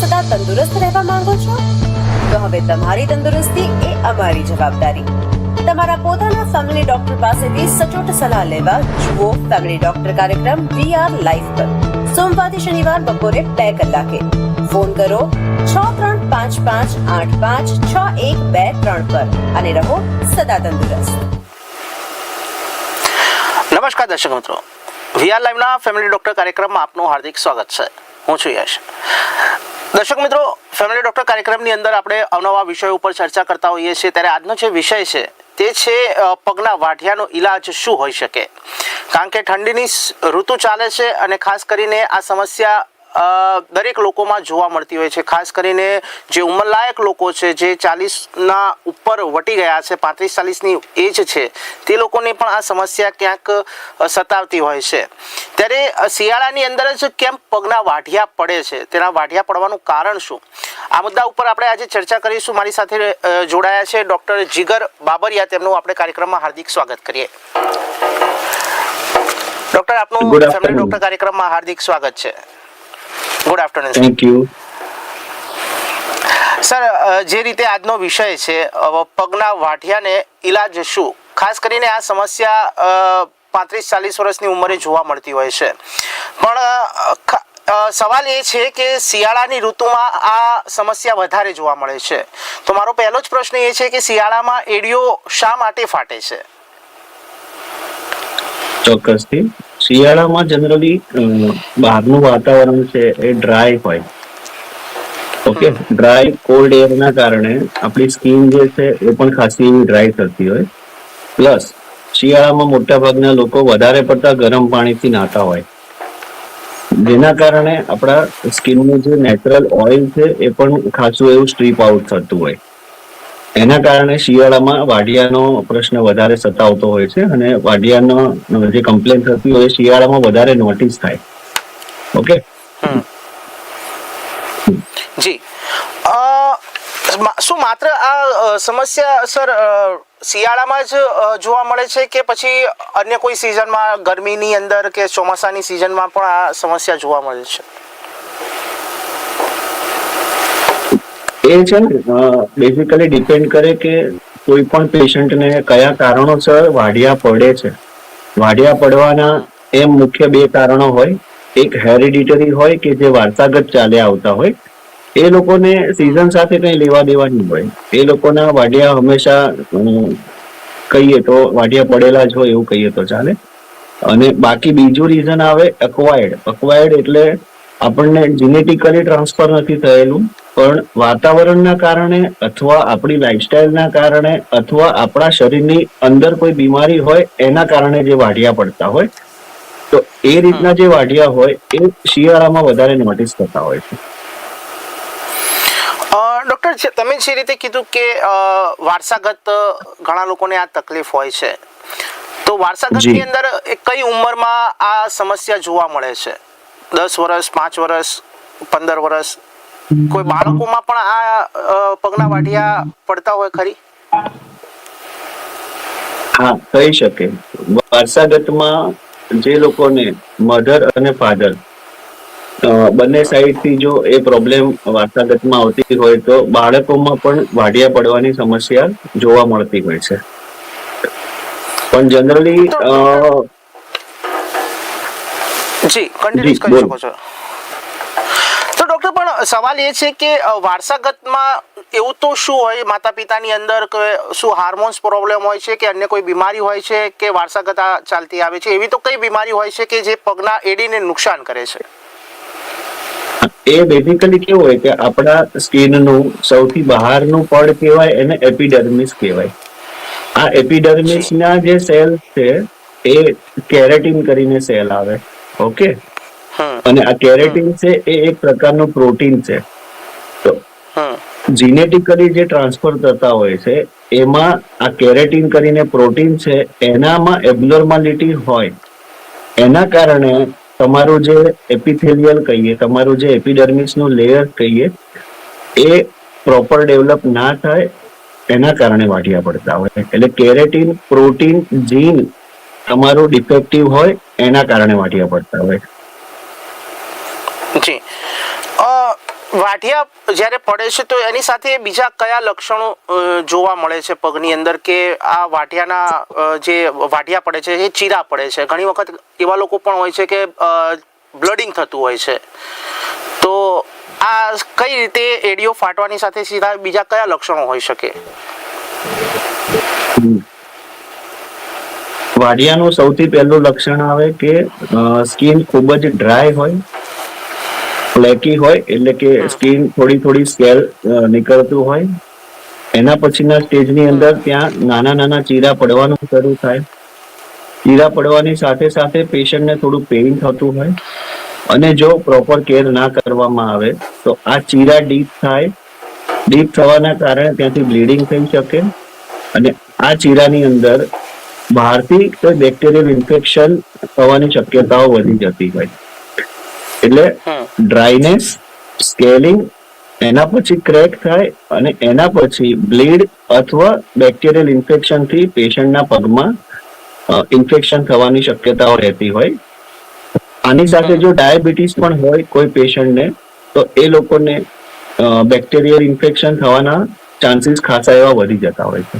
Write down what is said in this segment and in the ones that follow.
સદા તંદુરસ્ત રહેવા માંગો છો? તો હવે તમારી તંદુરસ્તી એ અમારી જવાબદારી. તમારા પોતાના ફેમિલી ડોક્ટર પાસેથી સચોટ સલાહ લેવા જુઓ ફેમિલી ડોક્ટર કાર્યક્રમ વી આર લાઈફ પર. સોમવારથી શનિવાર બપોરે બે કલાકે. ફોન કરો છ ત્રણ પાંચ પાંચ આઠ પાંચ છ એક બે ત્રણ પર અને રહો સદા તંદુરસ્ત. નમસ્કાર દર્શક મિત્રો. વીઆર લાઈવના ફેમિલી ડોક્ટર કાર્યક્રમમાં આપનું હાર્દિક સ્વાગત છે. હું છું યશ. દર્શક મિત્રો ફેમિલી ડોક્ટર કાર્યક્રમની અંદર આપણે અવનવા વિષયો ઉપર ચર્ચા કરતા હોઈએ છીએ. ત્યારે આજનો જે વિષય છે તે છે અ, પગના વાઢિયાનો ઈલાજ શું હોઈ શકે? કારણ કે ઠંડીની ઋતુ ચાલે છે અને ખાસ કરીને આ સમસ્યા દરેક લોકોમાં જોવા મળતી હોય છે. ખાસ કરીને જે ઉંમરલાયક લોકો છે જે ચાલીસના ઉપર વટી ગયા છે પાંત્રીસ ચાલીસની એજ છે તે લોકોને પણ આ સમસ્યા ક્યાંક સતાવતી હોય છે. ત્યારે શિયાળાની અંદર જ કેમ પગના વાઢિયા પડે છે? તેના વાઢિયા પડવાનું કારણ શું? આ મુદ્દા ઉપર આપણે આજે ચર્ચા કરીશું. મારી સાથે જોડાયા છે ડૉક્ટર જીગર બાબરિયા. તેમનું આપણે કાર્યક્રમમાં હાર્દિક સ્વાગત કરીએ. ડૉક્ટર આપનું ડૉક્ટર કાર્યક્રમમાં હાર્દિક સ્વાગત છે. Good afternoon thank you sir જે રીતે આજનો વિષય છે પગના વાઢિયાને ઈલાજ શું? ખાસ કરીને આ સમસ્યા પાંત્રીસ ચાલીસ વર્ષની ઉંમરે જોવા મળતી હોય છે. પણ સવાલ એ છે કે શિયાળાની ઋતુમાં આ સમસ્યા વધારે જોવા મળે છે. તો મારો પહેલો જ પ્રશ્ન એ છે કે શિયાળામાં એડિયો શા માટે ફાટે છે? ચોક્કસથી. શિયાળામાં જનરલી બહારનું વાતાવરણ છે એ ડ્રાય હોય. ઓકે ડ્રાય કોલ્ડ એરના કારણે આપણી સ્કિન જે છે એ પણ ખાસી એવી ડ્રાય થતી હોય. પ્લસ શિયાળામાં મોટાભાગના લોકો વધારે પડતા ગરમ પાણીથી નાતા હોય. જેના કારણે આપણા સ્કિનનું જે નેચરલ ઓઇલ છે એ પણ ખાસું એવું સ્ટ્રીપ આઉટ થતું હોય. એના કારણે શિયાળામાં વાડિયાનો પ્રશ્ન વધારે સતાવતો હોય છે અને વાડિયાનો જે કમ્પ્લેન થતી હોય શિયાળામાં વધારે નોટિસ થાય. ઓકે જી. શું માત્ર આ સમસ્યા, સર શિયાળામાં જ જોવા મળે છે કે પછી અન્ય કોઈ સિઝનમાં ગરમીની અંદર કે ચોમાસાની સિઝનમાં પણ આ સમસ્યા જોવા મળે છે? એ છે ને બેઝિકલી ડિપેન્ડ કરે કે કોઈ પણ પેશન્ટને કયા કારણોસર વાડિયા પડે છે. વાડિયા પડવાના એમ મુખ્ય બે કારણો હોય. એક હેરિડિટરી હોય કે જે વારસાગત ચાલ્યા આવતા હોય. એ લોકોને સિઝન સાથે કંઈ લેવા દેવા નહીં હોય. એ લોકોના વાડિયા હંમેશા કહીએ તો વાડિયા પડેલા જ હોય એવું કહીએ તો ચાલે. અને બાકી બીજું રીઝન આવે અક્વાયર્ડ અક્વાયર્ડ એટલે આપણને જીનેટિકલી ટ્રાન્સફર નથી થયેલું. પણ વાતાવરણના કારણે અથવા આપણી લાઈફસ્ટાઈલના કારણે અથવા આપણા શરીરની અંદર કોઈ બીમારી હોય એના કારણે જે વાઢિયા પડતા હોય તો એ રીતના જે વાઢિયા હોય એ શિયાળામાં વધારે નોટિસ થતા હોય છે. ડૉક્ટર તમે જે રીતે કીધું કે વારસાગત ઘણા લોકોને આ તકલીફ હોય છે તો વારસાગતની. અંદર કઈ ઉંમરમાં આ સમસ્યા જોવા મળે છે? દસ વર્ષ પાંચ વર્ષ પંદર વર્ષ? કોઈ બાળકોમાં પણ આ પગના વાઢિયા પડતા હોય ખરી? હા કહી શકે. વારસાગતમાં જે લોકોને મધર અને ફાધર બંને સાઈડથી જો એ પ્રોબ્લેમ વારસાગતમાં આવતી હોય તો બાળકોમાં પણ વાઢિયા પડવાની સમસ્યા જોવા મળતી હોય છે. પણ જનરલી જી કન્ટિન્યુ કરી શકો છો. સવાલ એ છે કે વારસાગતમાં એવું તો શું હોય? માતા પિતાની અંદર કે શું હાર્મોન્સ પ્રોબ્લેમ હોય છે કે અન્ય કોઈ બીમારી હોય છે કે વારસાગત આ ચાલતી આવે છે? એવી તો કઈ બીમારી હોય છે કે જે પગના એડીને નુકસાન કરે છે? એ બેઝિકલી કેવું હોય કે આપણા સ્કિનનું સૌથી બહારનું પડ કહેવાય એને એપિડર્મિસ કહેવાય. આ એપિડર્મિસના જે. સેલ છે એ કેરેટિન કરીને સેલ આવે. ઓકે અને આ કેરેટિન છે એ એક પ્રકારનું પ્રોટીન છે. તો જીનેટિકલી જે ટ્રાન્સફર થતા હોય છે એમાં આ કેરેટિન કરીને પ્રોટીન છે એનામાં એબ્નોર્માલિટી હોય. એના કારણે તમારું જે એપિથેલિયલ કહીએ તમારું જે એપિડર્મિસનું લેયર કહીએ એ પ્રોપર ડેવલપ ના થાય એના કારણે વાઢિયા પડતા હોય. એટલે કેરેટિન પ્રોટીન જીન તમારું ડિફેક્ટિવ હોય એના કારણે વાઢિયા પડતા હોય. જી. વાઢિયા જ્યારે પડે છે તો એની સાથે બીજા કયા લક્ષણો જોવા મળે છે પગની અંદર કે આ વાઢિયાના જે વાઢિયા પડે છે, એ ચીરા પડે છે? ઘણી વખત એવા લોકો પણ હોય છે કે બ્લડિંગ થતું હોય છે. તો આ કઈ રીતે એડિયો ફાટવાની સાથે સીધા બીજા કયા લક્ષણો હોઈ શકે? વાઢિયાનું સૌથી પહેલું લક્ષણ આવે કે સ્કિન ખૂબ જ ડ્રાય હોય ફ્લેકી હોય એટલે કે સ્કિન થોડી થોડી સ્કેલ નીકળતું હોય. એના પછીના સ્ટેજની અંદર ત્યાં નાના નાના ચીરા પડવાનું શરૂ થાય. ચીરા પડવાની સાથે સાથે પેશન્ટને થોડું પેઇન થતું હોય. અને જો પ્રોપર કેર ના કરવામાં આવે તો આ ચીરા ડીપ થાય. ડીપ થવાના કારણે ત્યાંથી બ્લીડિંગ થઈ શકે. અને આ ચીરાની અંદર બહારથી કોઈ બેક્ટેરિયલ ઇન્ફેક્શન થવાની શક્યતાઓ વધી જતી હોય. એટલે ડ્રાયનેસ સ્કેલિંગ એના પછી ક્રેક થાય અને એના પછી બ્લીડ અથવા બેક્ટેરિયલ ઇન્ફેક્શનથી પેશન્ટના પગમાં ઇન્ફેક્શન થવાની શક્યતાઓ રહેતી હોય. આની સાથે જો ડાયાબિટીસ પણ હોય કોઈ પેશન્ટને તો એ લોકોને બેક્ટેરિયલ ઇન્ફેક્શન થવાના ચાન્સીસ ખાસા એવા વધી જતા હોય છે.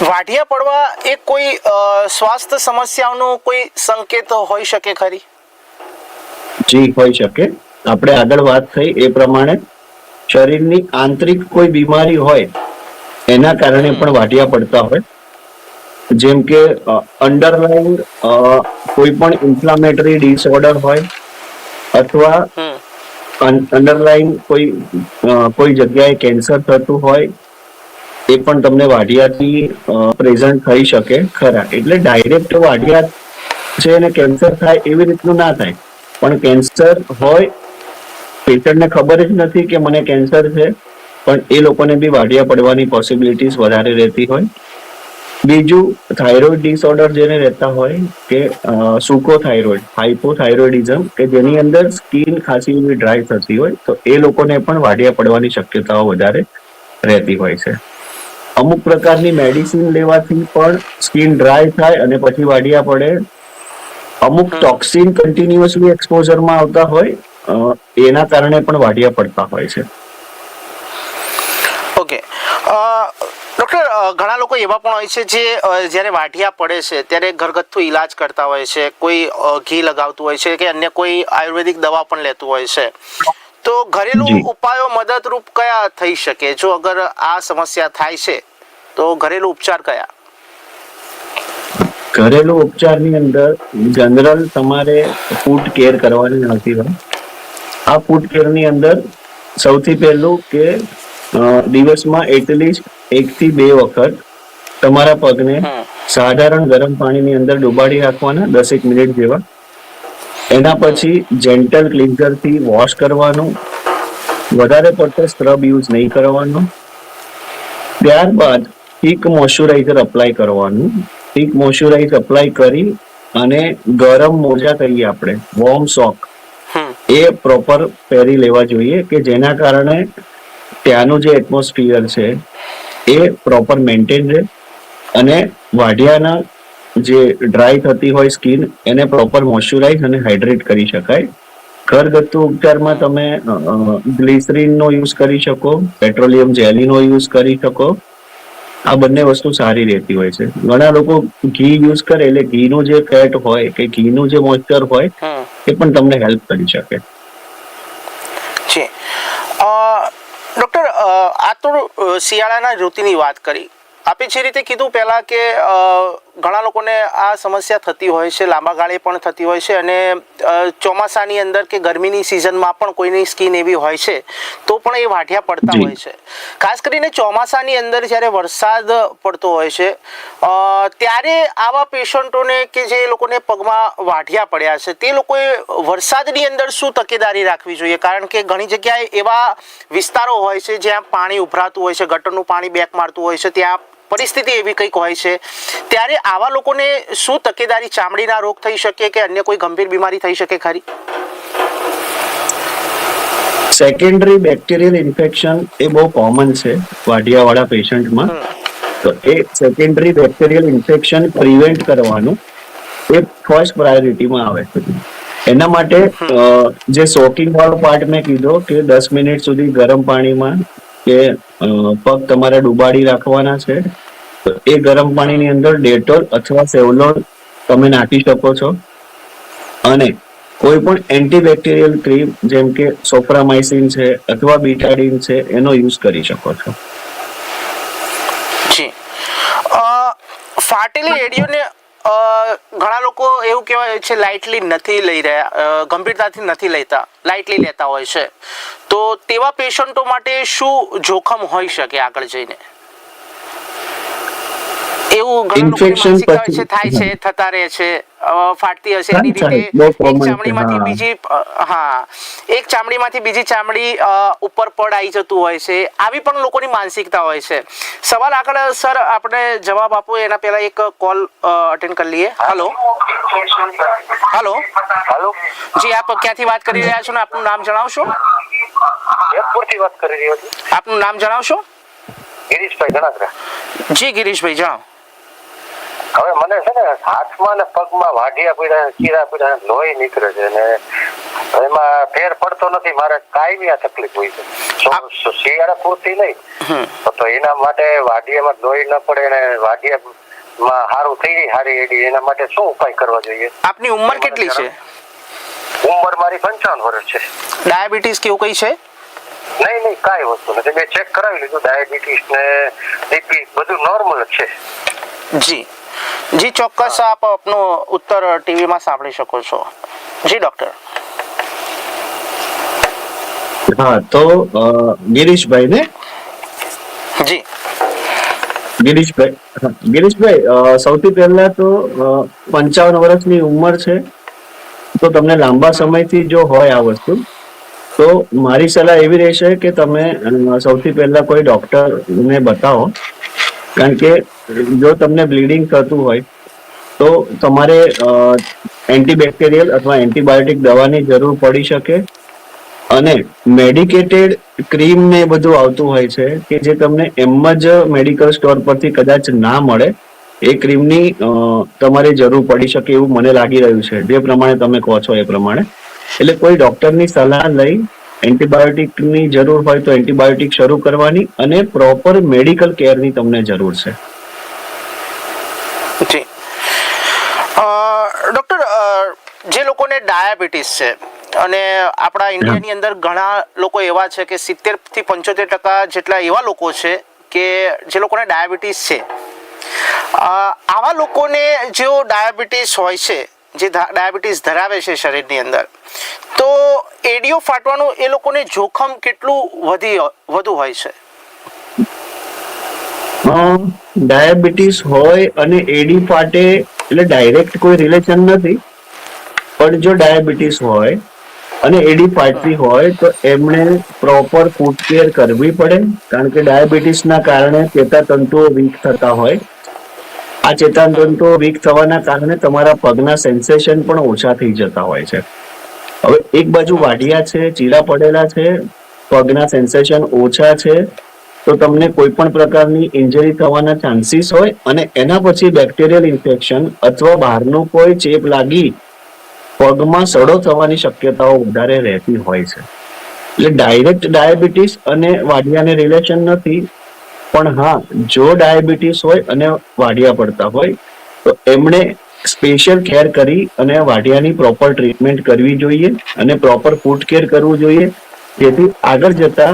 વાઢિયા પડવા એ કોઈ સ્વાસ્થ્ય સમસ્યાઓનો કોઈ સંકેત હોઈ શકે ખરી? જી હોઈ શકે. આપણે આગળ વાત થઈ એ પ્રમાણે શરીરની આંતરિક કોઈ બીમારી હોય એના કારણે પણ વાટિયા પડતા હોય. જેમ કે અંડરલાઈન કોઈ પણ ઇન્ફ્લામેટરી ડિસઓર્ડર હોય અથવા અંડરલાઈન કોઈ કોઈ જગ્યાએ કેન્સર થતું હોય એ પણ તમને વાઢિયાથી પ્રેઝન્ટ થઈ શકે ખરા. એટલે ડાયરેક્ટ વાઢિયા છે અને કેન્સર થાય એવી રીતનું ના થાય. પણ કેન્સર હોય પેશન્ટને ખબર જ નથી કે મને કેન્સર છે, પણ એ લોકોને બી વાઢિયા પડવાની પોસિબિલિટીઝ વધારે રહેતી હોય. બીજું થાઇરોઇડ ડિસઓર્ડર જેને રહેતા હોય કે સુકો થાઇરોઇડ હાઇપોથાઇરોઇડિઝમ કે જેની અંદર સ્કિન ખાસી એવી ડ્રાય થતી હોય, તો એ લોકોને પણ વાઢિયા પડવાની શક્યતાઓ વધારે રહેતી હોય છે. અમુક પ્રકારની મેડિસિન લેવાથી પણ સ્કિન ડ્રાય થાય અને પછી વાડિયા પડે. અમુક ટોક્સિન કન્ટિન્યુઅસલી એક્સપોઝરમાં આવતા હોય એના કારણે પણ વાડિયા પડતા હોય છે. ઓકે ડૉક્ટર ઘણા લોકો એવા પણ હોય છે જે જ્યારે વાઢિયા પડે છે, ત્યારે ઘરગથ્થુ ઈલાજ કરતા હોય છે, કોઈ ઘી લગાવતું હોય છે કે અન્ય કોઈ આયુર્વેદિક દવા પણ લેતું હોય છે. તો ઘરેલું ઉપાયો મદદરૂપ કયા થઈ શકે? જો અગર આ સમસ્યા થાય છે તો ઘરેલું ઉપચાર કયા? ઘરેલું ઉપચારની અંદર જનરલ તમારે ફૂડ કેર કરવાની આવતી હોય. આ ફૂડ કેરની અંદર સૌથી પહેલું કે દિવસમાં એટલીસ્ટ એક થી બે વખત તમારા પગને સાધારણ ગરમ પાણીની અંદર ડુબાડી રાખવાના દસેક મિનિટ જેવા એના પછી જેન્ટલ ક્લિન્ઝરથી વોશ કરવાનું વધારે પડતો સ્ક્રબ યુઝ નહીં કરવાનો. ત્યારબાદ પીક મોઇશ્ચરાઇઝર અપ્લાય કરવાનું. પીક મોઇશ્ચરાઇઝ અપ્લાય કરી અને ગરમ મોજા કહીએ આપણે વોર્મ સોક એ પ્રોપર પહેરી લેવા જોઈએ કે જેના કારણે ત્યાંનું જે એટમોસ્ફિયર છે એ પ્રોપર મેન્ટેન રહે અને વાઢિયાના જે ડ્રાય થતી હોય સ્કિન એને પ્રોપર મોઇશ્ચરાઇઝ અને હાઇડ્રેટ કરી શકાય. ઘરગથ્થુ ઉપચારમાં તમે ગ્લિસરીનનો યુઝ કરી શકો પેટ્રોલિયમ જેલીનો યુઝ કરી શકો. આ બંને વસ્તુ સારી રહેતી હોય છે. ઘણા લોકો ઘી યુઝ કરે એટલે ઘીનું જે ફેટ હોય કે ઘીનું જે મોઇસ્ચર હોય એ પણ તમને હેલ્પ કરી શકે. છે ડૉક્ટર આ તો શિયાળાના ઋતુની વાત કરી. આપે જે રીતે કીધું પહેલા કે ઘણા લોકોને આ સમસ્યા થતી હોય છે લાંબા ગાળે પણ થતી હોય છે અને ચોમાસાની અંદર કે ગરમીની સિઝનમાં પણ કોઈની સ્કિન એવી હોય છે તો પણ એ વાઢિયા પડતા હોય છે. ખાસ કરીને ચોમાસાની અંદર જ્યારે વરસાદ પડતો હોય છે ત્યારે આવા પેશન્ટોને કે જે લોકોને પગમાં વાઢિયા પડ્યા છે તે લોકોએ વરસાદની અંદર શું તકેદારી રાખવી જોઈએ? કારણ કે ઘણી જગ્યાએ એવા વિસ્તારો હોય છે જ્યાં પાણી ઉભરાતું હોય છે ગટરનું પાણી બેક મારતું હોય છે ત્યાં પરિસ્થિતિ એવી કંઈક હોય છે. ત્યારે આવા લોકોને શું તકેદારી ચામડીના રોગ થઈ શકે કે અન્ય કોઈ ગંભીર બીમારી થઈ શકે ખરી? સેકન્ડરી બેક્ટેરિયલ ઇન્ફેક્શન એ બહુ કોમન છે વાઢિયાવાળા પેશન્ટમાં તો એ સેકન્ડરી બેક્ટેરિયલ ઇન્ફેક્શન પ્રિવેન્ટ કરવાનું એ ફર્સ્ટ પ્રાયોરિટીમાં આવે છે. એના માટે જે સોકિંગ વાળો પાર્ટ મેં કીધો કે દસ મિનિટ સુધી ગરમ પાણીમાં કે પગ તમારે ડુબાડી રાખવાના છે એ ગરમ પાણીની અંદર ડેટોલ અથવા સેવલોન તમે નાખી શકો છો. અને કોઈ પણ એન્ટીબેક્ટેરિયલ ક્રીમ જેમ કે સોપ્રામાઇસિન છે અથવા બીટાડીન છે એનો યુઝ કરી શકો છો. ફાટેલી અ, ઘણા લોકો એવું કહેવાય છે લાઇટલી નથી લઈ રહ્યા. ગંભીરતાથી નથી લેતા. લાઇટલી લેતા હોય છે. તો તેવા પેશન્ટો માટે શું જોખમ હોઈ શકે આગળ જઈને? એવું છે પછી- થાય છે થતા રહે છે ફાટતી હશે એની. રીતે. એક ચામડીમાંથી બીજી હા. એક ચામડીમાંથી બીજી ચામડી ઉપર પડ આવી જતું હોય છે. આવી પણ લોકોની માનસિકતા હોય છે. સવાલ આગળ સર આપણે જવાબ આપો. એના પહેલા એક કોલ અટેન્ડ કરી લઈએ. હલો હલો હાલો જી આપ ક્યાંથી વાત કરી રહ્યા છો ને? આપનું નામ જણાવશો? જયપુરથી વાત કરી રહ્યો છું. આપનું નામ જણાવશો? ગિરીશભાઈ ગણાત્રા જી ગિરીશભાઈ જણાવો. હવે મને છે ને હાથમાં ને પગમાં વાઢિયા પીડા ચીરા પીડા લોહી નીકળે છે ને એમાં ફેર પડતો નથી મારે કાયમી આ તકલીફ હોય છે. શિયાળા પૂરતી નહીં? તો એના માટે વાઢિયામાં લોહી ન પડે ને વાઢિયામાં સારું થઈ જાય સારી એડી. એના માટે શું ઉપાય કરવા જોઈએ? આપની ઉંમર કેટલી છે? ઉંમર મારી પંચાવન વર્ષ છે. ડાયાબિટીસ કેવું કઈ છે? નહીં નહીં કાંઈ વસ્તુ નથી. મેં ચેક કરાવી લીધું ડાયાબિટીસ ને બીપી બધું નોર્મલ છે. જી. જી ચોક્કસ આપ આપનો ઉત્તર ટીવીમાં સાંભળી શકો છો. જી ડોક્ટર. હા તો ગિરીશભાઈ ને? જી. ગિરીશભાઈ ગિરીશભાઈ સૌથી પહેલા તો પંચાવન વર્ષની ઉંમર છે. તો તમને લાંબા સમયથી જો હોય આ વસ્તુ તો મારી સલાહ એવી રહેશે કે તમે સૌથી પહેલા કોઈ ડોક્ટરને બતાવો. કારણ કે જો તમને બ્લીડિંગ થતું હોય, તો તમારે એન્ટીબેક્ટેરિયલ અથવા એન્ટીબાયોટિક દવાની જરૂર પડી શકે અને મેડિકેટેડ ક્રીમ ને બધું આવતું હોય છે કે જે તમને એમ જ મેડિકલ સ્ટોર પરથી કદાચ ના મળે, એ ક્રીમની તમારે જરૂર પડી શકે એવું મને લાગી રહ્યું છે. જે પ્રમાણે તમે કહો છો એ પ્રમાણે. એટલે કોઈ ડોક્ટરની સલાહ લઈ એન્ટીબાયોટિકની જરૂર હોય તો એન્ટીબાયોટિક શરૂ કરવાની અને પ્રોપર મેડિકલ કેરની તમને જરૂર છે. જી. ડૉક્ટર જે લોકોને ડાયાબિટીસ છે અને આપણા ઇન્ડિયાની અંદર ઘણા લોકો એવા છે કે સિત્તેરથી પંચોતેર ટકા જેટલા એવા લોકો છે કે જે લોકોને ડાયાબિટીસ છે. આવા લોકોને જેઓ ડાયાબિટીસ હોય છે, જે ડાયાબિટીસ ધરાવે છે શરીરની અંદર, તો એડીઓ ફાટવાનું એ લોકોને જોખમ કેટલું વધી, વધુ હોય છે? ડાયાબિટીસ હોય અને એડી ફાટે એટલે ડાયરેક્ટ કોઈ રિલેશન નથી. પણ જો ડાયાબિટીસ હોય અને એડી ફાટતી હોય તો એમણે પ્રોપર ફૂડ કેર કરવી પડે. કારણ કે ડાયાબિટીસના કારણે ચેતાતંતુઓ વીક થતા હોય. આ ચેતાતંતુઓ વીક થવાના કારણે તમારા પગના સેન્સેશન પણ ઓછા થઈ જતા હોય છે. હવે એક બાજુ વાઢિયા છે ચીરા પડેલા છે, પગના સેન્સેશન ઓછા છે તો તમને કોઈ પણ પ્રકારની ઇન્જરી થવાના ચાન્સીસ હોય અને એના પછી બેક્ટેરિયલ ઇન્ફેક્શન અથવા બહારનું કોઈ ચેપ લાગી પગમાં સડો થવાની શક્યતાઓ વધારે રહેતી હોય છે. એટલે ડાયરેક્ટ ડાયાબિટીસ અને વાડિયાને રિલેશન નથી, પણ હા, જો ડાયાબિટીસ હોય અને વાડિયા પડતા હોય, તો એમણે સ્પેશિયલ કેર કરી અને વાડિયાની પ્રોપર ટ્રીટમેન્ટ કરવી જોઈએ અને પ્રોપર ફૂડ કેર કરવું જોઈએ. જેથી આગળ જતા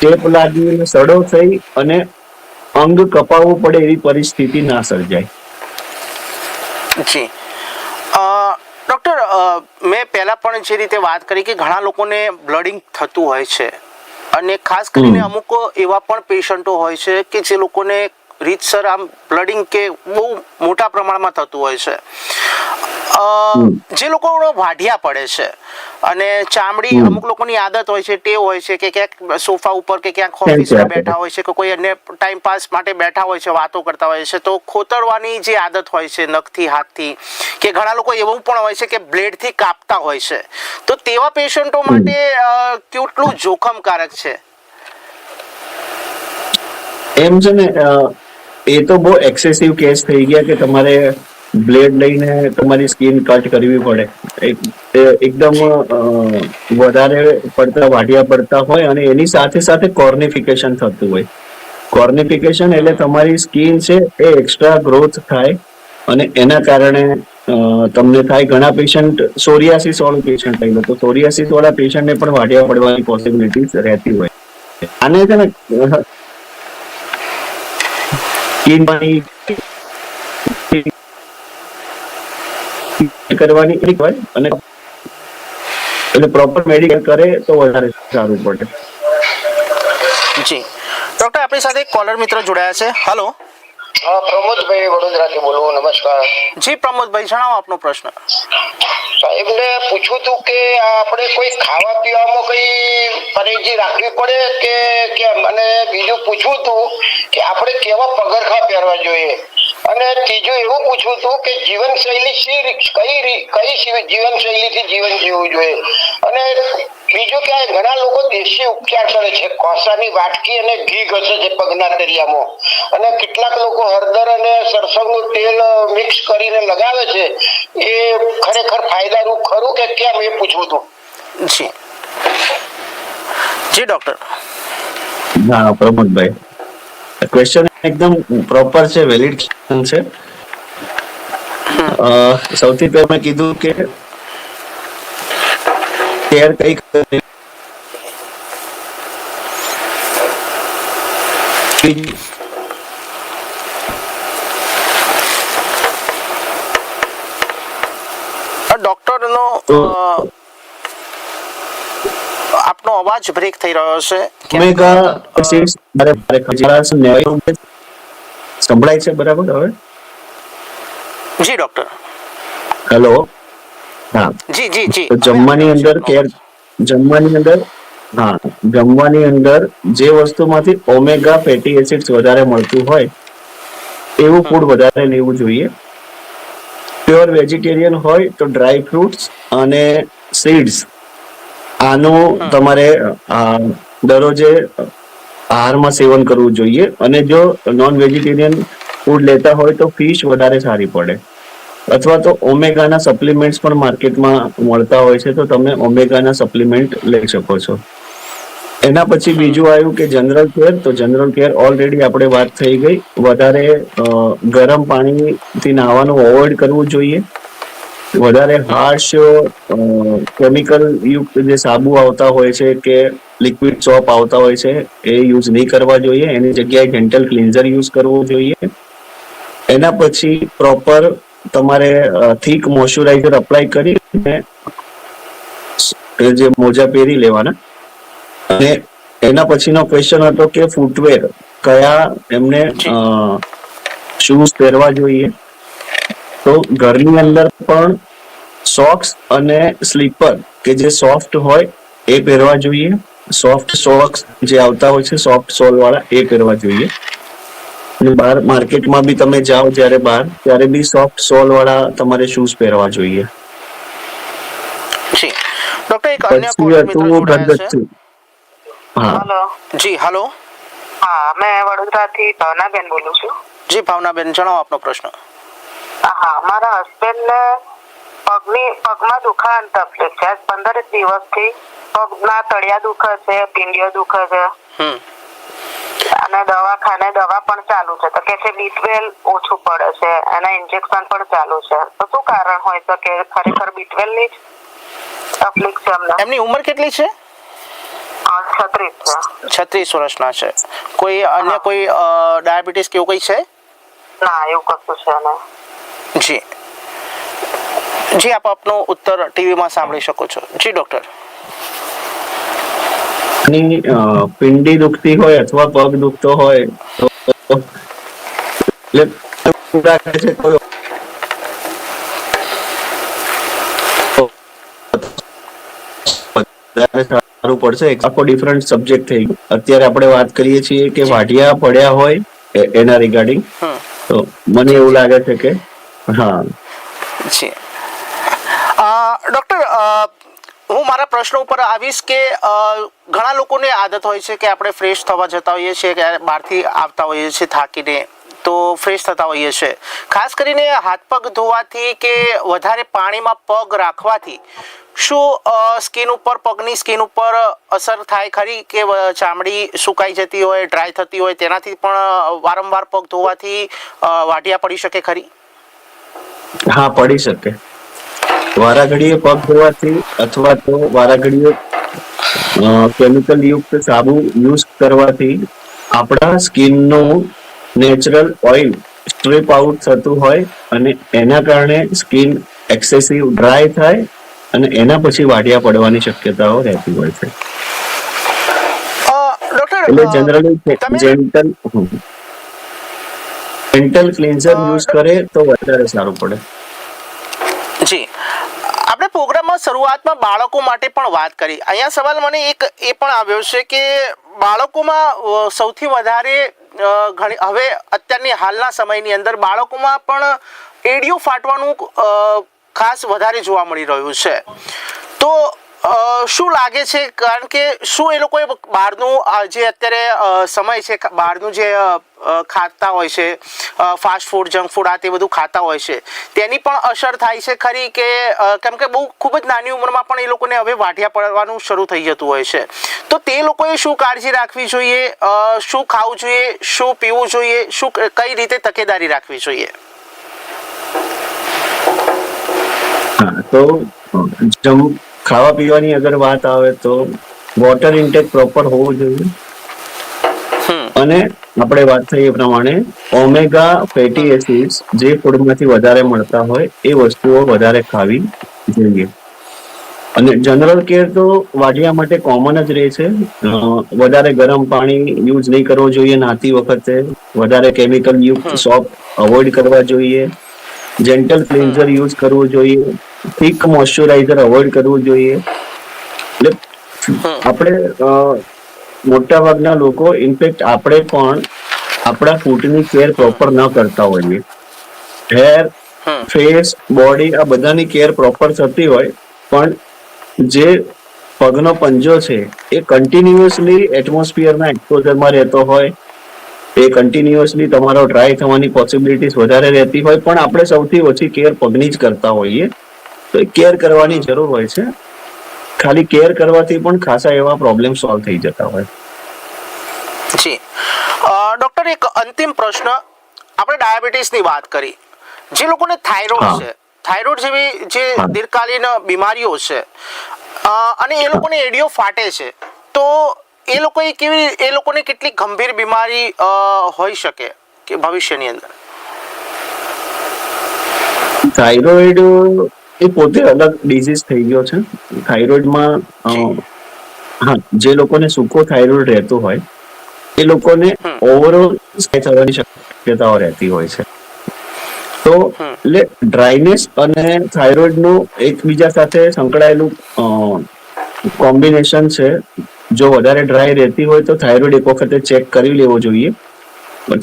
ચેપ લાગીને સડો થઈ અને અંગ કપાવવું પડે એવી પરિસ્થિતિ ના સર્જાય. જી. અ, ડૉક્ટર મેં પહેલાં પણ જે રીતે વાત કરી કે ઘણા લોકોને બ્લડિંગ થતું હોય છે. અને ખાસ કરીને અમુક એવા પણ પેશન્ટો હોય છે કે જે લોકોને રીતસર આમ બ્લડિંગ કે બહુ મોટા પ્રમાણમાં થતું હોય છે. અ, જે લોકો વાઢિયા પડે છે અને ચામડી અમુક લોકોની આદત હોય છે ટેવ હોય છે કે ક્યાંક સોફા ઉપર કે ક્યાંક ઓફિસમાં બેઠા હોય છે કે કોઈ અન્ય ટાઈમ પાસ માટે બેઠા હોય છે વાતો કરતા હોય છે તો ખોતરવાની જે આદત હોય છે નખથી હાથથી કે ઘણા લોકો એવું પણ હોય છે કે બ્લેડથી કાપતા હોય છે. તો તેવા પેશન્ટો માટે કેટલું જોખમકારક છે? એમ છે ને એ તો બહુ એક્સેસિવ કેસ થઈ ગયા કે તમારે બ્લેડ લઈને તમારી સ્કિન કટ કરવી પડે. એકદમ વધારે પડતા, વાઢિયા પડતા હોય અને એની સાથે સાથે કોર્નિફિકેશન થતું હોય. કોર્નિફિકેશન એટલે તમારી સ્કિન છે એ એક્સ્ટ્રા ગ્રોથ થાય અને એના કારણે તમને થાય ઘણા પેશન્ટ સોરિયાસિસ વાળું પેશન્ટ લઈ લો તો સોરિયાસિસ વાળા પેશન્ટને પણ વાઢિયા પડવાની પોસિબિલિટી રહેતી હોય. આને છે ને સ્કિન કરવાની એક હોય અને એટલે પ્રોપર મેડિકલ કરે તો વધારે સારું પડે. જી. ડોક્ટર આપણી સાથે કોલર મિત્ર જોડાયા છે. હલો હા પ્રમોદભાઈ વડોદરાથી બોલું નમસ્કાર. જી પ્રમોદભાઈ જણાવો આપનો પ્રશ્ન. સાહેબને પૂછવું હતું કે આપણે કોઈ ખાવા પીવામાં કઈ પરેજી રાખવી પડે કે કે મને બીજું પૂછવું હતું કે આપણે કેવા પગરખા પહેરવા જોઈએ? અને ત્રીજું એવું પૂછવું હતું કે જીવનશૈલી શી કઈ કઈ જીવનશૈલીથી જીવન જીવવું જોઈએ? અને બીજું કે ઘણા લોકો દેશી ઉપચાર કરે છે. કોસાની વાટકી અને ઘી ઘસે છે પગના તરિયામાં અને કેટલાક લોકો હળદર અને સરસવનું તેલ મિક્સ કરીને લગાવે છે. એ ખરેખર ફાયદારૂપ ખરું કે કેમ એ પૂછવું હતું જી. જી ડોક્ટર. હા પ્રમોદભાઈ. ક્વેશ્ચન એકદમ પ્રોપર છે વેલિડ છે. સૌથી પહેલા મેં કીધું કે કેર કઈ ડોક્ટર બીજી- ડૉક્ટરનો તો- આપનો અવાજ બ્રેક થઈ રહ્યો છે ઓમેગા સિક્સ મારે મારે ખજારા છે ને સંભળાય છે બરાબર હવે? જી ડોક્ટર હેલો હા. જી જી જી. જમવાની અંદર કેર જમવાની અંદર હા જમવાની અંદર જે વસ્તુમાંથી ઓમેગા ફેટી એસિડ્સ વધારે મળતું હોય એવું ફૂડ વધારે લેવું જોઈએ. પ્યોર વેજીટેરિયન હોય તો ડ્રાય ફ્રૂટ્સ અને સીડ્સ આનું તમારે દરરોજે આહારમાં સેવન કરવું જોઈએ અને જો નોન વેજીટેરિયન ફૂડ લેતા હોય તો ફિશ વધારે સારી પડે. અથવા તો ઓમેગાના સપ્લિમેન્ટ્સ પણ માર્કેટમાં મળતા હોય છે તો તમે ઓમેગાના સપ્લિમેન્ટ લઈ શકો છો. એના પછી બીજું આવ્યું કે જનરલ કેર તો જનરલ કેર ઓલરેડી આપણે વાત થઈ ગઈ. વધારે ગરમ પાણીથી નાહવાનું અવોઇડ કરવું જોઈએ. વધારે હાર્શ કેમિકલ યુક્ત જે સાબુ આવતા હોય છે કે લિક્વિડ સોપ આવતા હોય છે, એ યુઝ નહીં કરવા જોઈએ. એની જગ્યાએ જેન્ટલ ક્લિન્ઝર યુઝ કરવો જોઈએ. એના પછી પ્રોપર તમારે થીક મોઇશ્ચરાઇઝર અપ્લાય કરીને જે મોજા પહેરી લેવાના. અને એના પછીનો ક્વેશ્ચન હતો કે ફૂટવેર કયા એમને શૂઝ પહેરવા જોઈએ? તો ઘરની અંદર પણ સોક્સ અને સ્લીપર કે જે સોફ્ટ હોય એ પહેરવા જોઈએ. સોફ્ટ સોક્સ જે આવતા હોય છે સોફ્ટ સોલ વાળા એ પહેરવા જોઈએ. અને બહાર માર્કેટમાં બી તમે જાઓ જ્યારે બહાર ત્યારે બી સોફ્ટ સોલ વાળા તમારે શૂઝ પહેરવા જોઈએ. જી. ડૉક્ટર એક અન્ય પછી મિત્ર છે. હા. જી હલો. હા મેં વડોદરાથી ભાવનાબેન બોલું છું. જી ભાવનાબેન જણાવો આપનો પ્રશ્ન. હા મારા હસબન્ડને પગની પગમાં દુખાવાની તકલીફ છે. આજ પંદર દિવસથી પગના તળિયા દુખે છે પિંડીઓ દુખે છે. અને દવાખાને દવા પણ ચાલુ છે. તો કે છે બીટવેલ ઓછું પડે છે. એના ઇન્જેક્શન પણ ચાલુ છે. તો શું કારણ હોય તો કે ખરેખર બીટવેલની જ તકલીફ છે અમને. એમની ઉંમર કેટલી છે? છત્રીસ છે. છત્રીસ વર્ષના છે. કોઈ અન્ય કોઈ ડાયાબિટીસ કે એવું કઈ છે? ના એવું કશું છે નહીં. જી. જી આપ આપનો ઉત્તર ટીવીમાં સાંભળી શકો છો. જી ડોક્ટર. ની પિંડી દુખતી હોય અથવા પગ દુખતો હોય તો એટલે છે કોઈ સારું પડશે. એક આખો ડિફરન્ટ સબ્જેક્ટ થઈ ગયો. અત્યારે આપણે વાત કરીએ છીએ કે વાઢિયા પડ્યા હોય એના રિગાર્ડિંગ તો મને એવું લાગે છે કે હા. જી. ડૉક્ટર હું મારા પ્રશ્ન ઉપર આવીશ કે ઘણા લોકોને આદત હોય છે કે આપણે ફ્રેશ થવા જતા હોઈએ છીએ, કે બહારથી આવતા હોઈએ છીએ થાકીને, તો ફ્રેશ થતા હોઈએ છીએ. ખાસ કરીને હાથ પગ ધોવાથી કે વધારે પાણીમાં પગ રાખવાથી શું સ્કિન ઉપર, પગની સ્કિન ઉપર અસર થાય ખરી કે ચામડી સુકાઈ જતી હોય, ડ્રાય થતી હોય, તેનાથી પણ વારંવાર પગ ધોવાથી વાઢિયા પડી શકે ખરી? હા પડી શકે. વારાઘડીએ પગ ધોવાથી અથવા તો વારાઘડીએ કેમિકલ યુક્ત સાબુ યુઝ કરવાથી આપણા સ્કિનનું નેચરલ ઓઇલ સ્ટ્રીપ આઉટ થતું હોય અને એના કારણે સ્કિન એક્સેસિવ ડ્રાય થાય અને એના પછી વાડિયા પડવાની શક્યતાઓ રહેતી હોય છે. એટલે generally gentle gentle cleanser use કરે તો વધારે સારું પડે. જી. આપણે પ્રોગ્રામમાં શરૂઆતમાં બાળકો માટે પણ વાત કરી. અહીંયા સવાલ મને એક એ પણ આવ્યો છે કે બાળકોમાં સૌથી વધારે ઘણી હવે અત્યારની હાલના સમયની અંદર બાળકોમાં પણ એડિયો ફાટવાનું ખાસ વધારે જોવા મળી રહ્યું છે. તો શું લાગે છે? કારણ કે શું એ લોકોએ બહારનું જે અત્યારે સમય છે બહારનું જે ખાતા હોય છે ફાસ્ટ ફૂડ જંક ફૂડ આ તે બધું ખાતા હોય છે, તેની પણ અસર થાય છે ખરી કે કેમ કે બહુ ખૂબ જ નાની ઉંમરમાં પણ એ લોકોને હવે વાઢિયા પડવાનું શરૂ થઈ જતું હોય છે. તો તે લોકોએ શું કાળજી રાખવી જોઈએ? શું ખાવું જોઈએ? શું પીવું જોઈએ? શું કઈ રીતે તકેદારી રાખવી જોઈએ? તો ખાવા પીવાની અગર વાત આવે તો વોટર ઇન્ટેક પ્રોપર હોવું જોઈએ. અને આપણે વાત થઈ એ પ્રમાણે ઓમેગા ફેટી એસિડ્સ જે ફૂડમાંથી વધારે મળતા હોય એ વસ્તુઓ વધારે ખાવી જોઈએ. અને જનરલ કેર તો વાડિયા માટે કોમન જ રહે છે. વધારે ગરમ પાણી યુઝ નહીં કરવો જોઈએ નાતી વખતે. વધારે કેમિકલ યુક્ત સોપ અવોઇડ કરવા જોઈએ. જેન્ટલ ક્લિન્ઝર યુઝ કરવું જોઈએ. થીક મોઇશ્ચરાઇઝર અવોઇડ કરવું જોઈએ. એટલે આપણે મોટા ભાગના લોકો ઇનફેક્ટ આપણે પણ આપણા ફૂટની કેર પ્રોપર ન કરતા હોઈએ. હેર ફેસ બોડી આ બધાની કેર પ્રોપર થતી હોય પણ જે પગનો પંજો છે એ કન્ટિન્યુઅસલી એટમોસ્ફિયરના એક્સપોઝરમાં રહેતો હોય. એ કન્ટિન્યુઅસલી તમારો ડ્રાય થવાની પોસિબિલિટીઝ વધારે રહેતી હોય પણ આપણે સૌથી ઓછી કેર પગની જ કરતા હોઈએ. તો કેર કરવાની જરૂર હોય છે. ખાલી કેર કરવાથી પણ ખાસા એવા પ્રોબ્લેમ સોલ્વ થઈ જતા હોય. જી. ડોક્ટર એક અંતિમ પ્રશ્ન. આપણે ડાયાબિટીસની વાત કરી. જે લોકોને થાઇરોઇડ છે થાઇરોઇડ જેવી જે દીર્ઘકાલીન બીમારીઓ છે અને એ લોકોને એડિયો ફાટે છે તો એ લોકોએ કેવી એ લોકોને કેટલી ગંભીર બીમારી હોઈ શકે કે ભવિષ્યની અંદર? થાઇરોઇડ એ પોતે અલગ ડિઝીઝ થઈ ગયો છે. થાઇરોઇડમાં હા, જે લોકોને સૂકો થાઇરોઇડ રહેતો હોય, એ લોકોને ઓવરઓલ સ્કેચ થવાની શક્યતાઓ રહેતી હોય છે. તો એટલે ડ્રાયનેસ અને થાઇરોઇડનું એકબીજા સાથે સંકળાયેલું કોમ્બિનેશન છે. જો વધારે ડ્રાય રહેતી હોય તો થાઇરોઇડ એક વખતે ચેક કરી લેવો જોઈએ.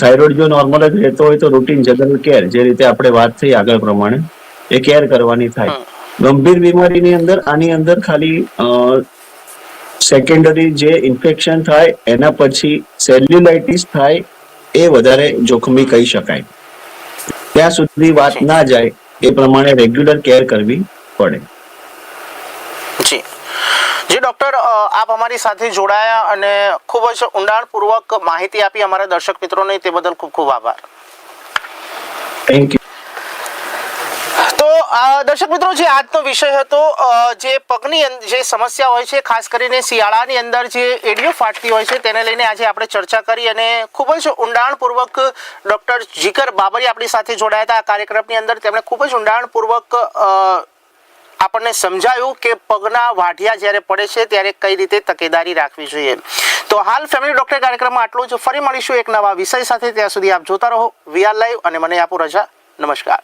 થાઇરોઇડ જો નોર્મલ જ રહેતો હોય તો રૂટીન જનરલ કેર જે રીતે આપણે વાત થઈ આગળ પ્રમાણે. એ કેર કરવાની થાય. ગંભીર બીમારીની અંદર આની અંદર ખાલી સેકન્ડરી જે ઇન્ફેક્શન થાય એના પછી સેલ્યુલાઇટિસ થાય એ વધારે જોખમી કહી શકાય. ત્યાં સુધી વાત ના જાય એ પ્રમાણે રેગ્યુલર કેર કરવી પડે. જી. જી ડૉક્ટર આપ અમારી સાથે જોડાયા અને ખૂબ જ ઊંડાણપૂર્વક માહિતી આપી. અમારા દર્શક મિત્રોને તે બદલ ખૂબ ખૂબ આભાર. થેન્ક યુ દર્શક મિત્રો, જે આજનો વિષય હતો જે પગની જે સમસ્યા હોય છે, ખાસ કરીને શિયાળાની અંદર જે એડિયો ફાટતી હોય છે, તેને લઈને આજે આપણે ચર્ચા કરી અને ખૂબ જ ઊંડાણપૂર્વક ડૉક્ટર જીકર બાબરી આપણી સાથે જોડાયા હતા. આ કાર્યક્રમની અંદર તેમણે ખૂબ જ ઊંડાણપૂર્વક આપણને સમજાયું કે પગના વાઢિયા જ્યારે પડે છે, ત્યારે કઈ રીતે તકેદારી રાખવી જોઈએ. તો હાલ ફેમિલી ડોક્ટર કાર્યક્રમમાં આટલું જ. ફરી મળીશું એક નવા વિષય સાથે. ત્યાં સુધી આપ જોતા રહો. વીઆર લાઈવ અને મને આપો રજા. નમસ્કાર.